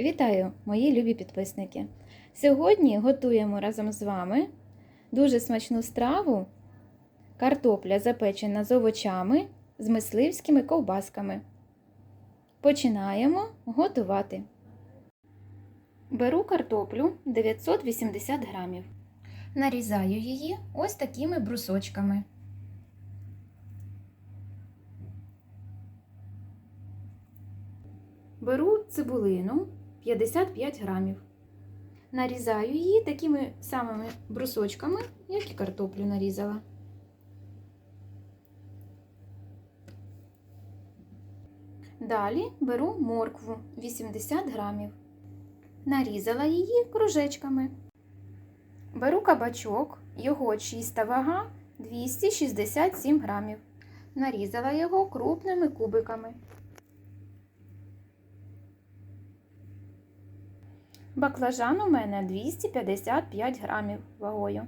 Вітаю, мої любі підписники! Сьогодні готуємо разом з вами дуже смачну страву картопля запечена з овочами з мисливськими ковбасками. Починаємо готувати. Беру картоплю 980 грамів. Нарізаю її ось такими брусочками. Беру цибулину 55 грамів. Нарізаю її такими самими брусочками, як і картоплю нарізала. Далі беру моркву 80 грамів. Нарізала її кружечками. Беру кабачок, його чиста вага 267 грамів. Нарізала його крупними кубиками. Баклажан у мене 255 грамів вагою.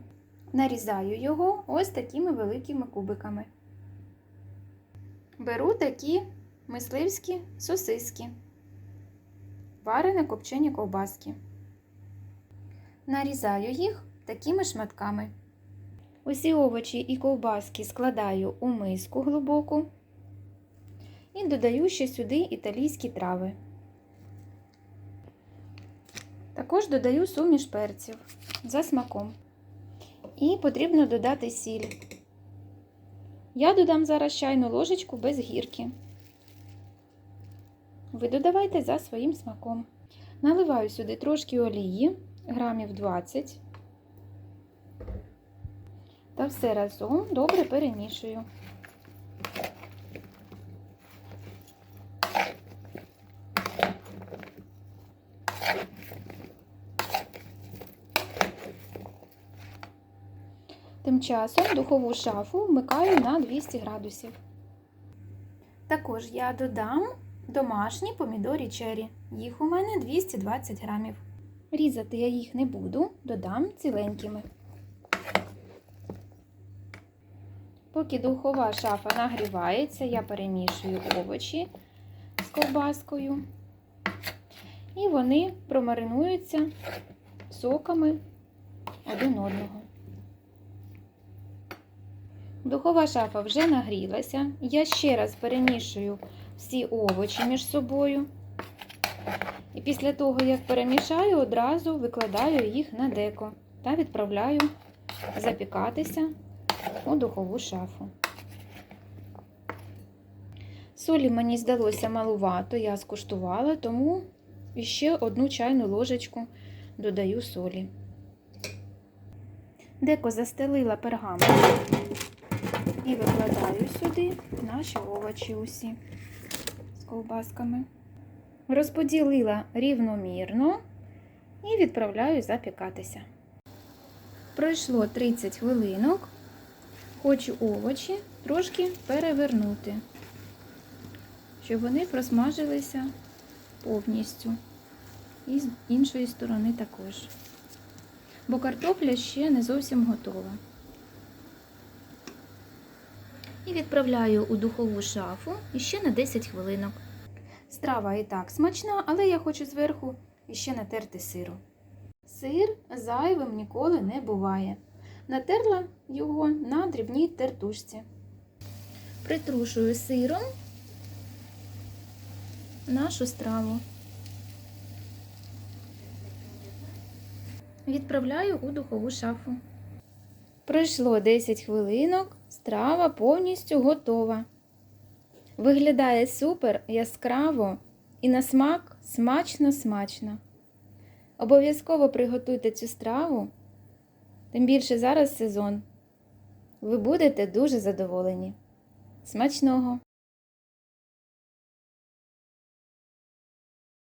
Нарізаю його ось такими великими кубиками. Беру такі мисливські сосиски, варені копчені ковбаски. Нарізаю їх такими шматками. Усі овочі і ковбаски складаю у миску глибоку і додаю ще сюди італійські трави. Також додаю суміш перців за смаком. І потрібно додати сіль. Я додам зараз чайну ложечку без гірки. Ви додавайте за своїм смаком. Наливаю сюди трошки олії, грамів 20. Та все разом добре перемішую. Тим часом духову шафу вмикаю на 200 градусів. Також я додам домашні помідорі чері. Їх у мене 220 грамів. Різати я їх не буду, додам ціленькими. Поки духова шафа нагрівається, я перемішую овочі з ковбаскою. І вони промаринуються соками один одного. Духова шафа вже нагрілася. Я ще раз перемішую всі овочі між собою. І після того, як перемішаю, одразу викладаю їх на деко та відправляю запікатися у духову шафу. Солі мені здалося малувато, я скуштувала, тому ще одну чайну ложечку додаю солі. Деко застелила пергамент і викладаю сюди наші овочі усі з ковбасками. Розподілила рівномірно і відправляю запікатися. Пройшло 30 хвилинок. Хочу овочі трошки перевернути, щоб вони просмажилися повністю. І з іншої сторони також. Бо картопля ще не зовсім готова. І відправляю у духову шафу ще на 10 хвилинок. Страва і так смачна, але я хочу зверху іще натерти сиру. Сир зайвим ніколи не буває. Натерла його на дрібній тертушці. Притрушую сиром нашу страву. Відправляю у духову шафу. Пройшло 10 хвилинок, страва повністю готова. Виглядає супер яскраво і на смак смачно-смачно. Обов'язково приготуйте цю страву, тим більше зараз сезон. Ви будете дуже задоволені. Смачного!